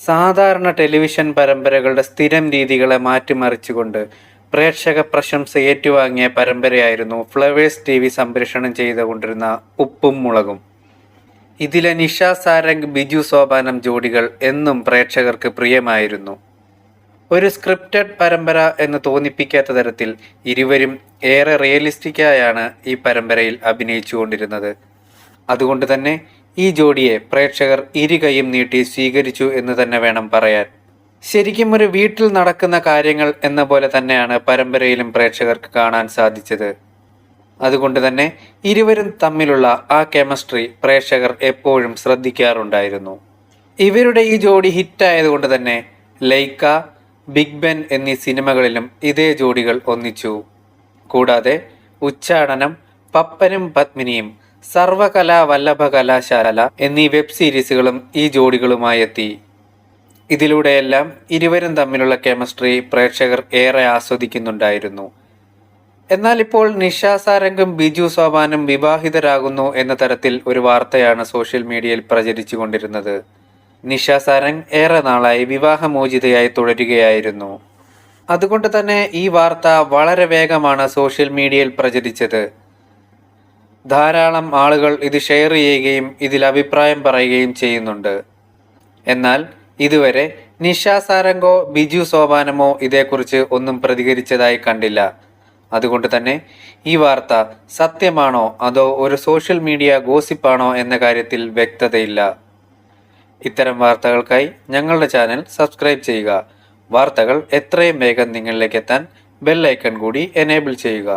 സാധാരണ ടെലിവിഷൻ പരമ്പരകളുടെ സ്ഥിരം രീതികളെ മാറ്റിമറിച്ചുകൊണ്ട് പ്രേക്ഷക പ്രശംസ ഏറ്റുവാങ്ങിയ പരമ്പരയായിരുന്നു ഫ്ലവേഴ്സ് ടി വി സംപ്രേഷണം ചെയ്തുകൊണ്ടിരുന്ന ഉപ്പും മുളകും. ഇതിലെ നിഷ സാരംഗ് ബിജു സോപാനം ജോഡികൾ എന്നും പ്രേക്ഷകർക്ക് പ്രിയമായിരുന്നു. ഒരു സ്ക്രിപ്റ്റഡ് പരമ്പര എന്ന് തോന്നിപ്പിക്കാത്ത തരത്തിൽ ഇരുവരും ഏറെ റിയലിസ്റ്റിക്കായാണ് ഈ പരമ്പരയിൽ അഭിനയിച്ചുകൊണ്ടിരുന്നത്. അതുകൊണ്ട് തന്നെ ഈ ജോഡിയെ പ്രേക്ഷകർ ഇരുകൈയും നീട്ടി സ്വീകരിച്ചു എന്ന് തന്നെ വേണം പറയാൻ. ശരിക്കും ഒരു വീട്ടിൽ നടക്കുന്ന കാര്യങ്ങൾ എന്ന പോലെ തന്നെയാണ് പരമ്പരയിലും പ്രേക്ഷകർക്ക് കാണാൻ സാധിച്ചത്. അതുകൊണ്ട് തന്നെ ഇരുവരും തമ്മിലുള്ള ആ കെമിസ്ട്രി പ്രേക്ഷകർ എപ്പോഴും ശ്രദ്ധിക്കാറുണ്ടായിരുന്നു. ഇവരുടെ ഈ ജോഡി ഹിറ്റായതുകൊണ്ട് തന്നെ ലൈക്ക ബിഗ് ബെൻ എന്നീ സിനിമകളിലും ഇതേ ജോഡികൾ ഒന്നിച്ചു. കൂടാതെ ഉച്ചാടനം പപ്പനും പത്മിനിയും സർവകലാ വല്ലഭ കലാശാല എന്നീ വെബ് സീരീസുകളും ഈ ജോഡികളുമായി എത്തി ഇതിലൂടെയെല്ലാം ഇരുവരും തമ്മിലുള്ള കെമിസ്ട്രി പ്രേക്ഷകർ ഏറെ ആസ്വദിക്കുന്നുണ്ടായിരുന്നു. എന്നാൽ ഇപ്പോൾ നിഷ സാരംഗും ബിജു സോപാനും വിവാഹിതരാകുന്നു എന്ന തരത്തിൽ ഒരു വാർത്തയാണ് സോഷ്യൽ മീഡിയയിൽ പ്രചരിച്ചുകൊണ്ടിരുന്നത്. നിഷ സാരംഗ് ഏറെ നാളായി വിവാഹമോചിതയായി തുടരുകയായിരുന്നു. അതുകൊണ്ട് തന്നെ ഈ വാർത്ത വളരെ വേഗമാണ് സോഷ്യൽ മീഡിയയിൽ പ്രചരിച്ചത്. ധാരാളം ആളുകൾ ഇത് ഷെയർ ചെയ്യുകയും ഇതിൽ അഭിപ്രായം പറയുകയും ചെയ്യുന്നുണ്ട്. എന്നാൽ ഇതുവരെ നിഷ സാരംഗോ ബിജു സോപാനമോ ഇതേക്കുറിച്ച് ഒന്നും പ്രതികരിച്ചതായി കണ്ടില്ല. അതുകൊണ്ട് തന്നെ ഈ വാർത്ത സത്യമാണോ അതോ ഒരു സോഷ്യൽ മീഡിയ ഗോസിപ്പാണോ എന്ന കാര്യത്തിൽ വ്യക്തതയില്ല. ഇത്തരം വാർത്തകൾക്കായി ഞങ്ങളുടെ ചാനൽ സബ്സ്ക്രൈബ് ചെയ്യുക. വാർത്തകൾ എത്രയും വേഗം നിങ്ങളിലേക്ക് എത്താൻ ബെൽ ഐക്കൺ കൂടി എനേബിൾ ചെയ്യുക.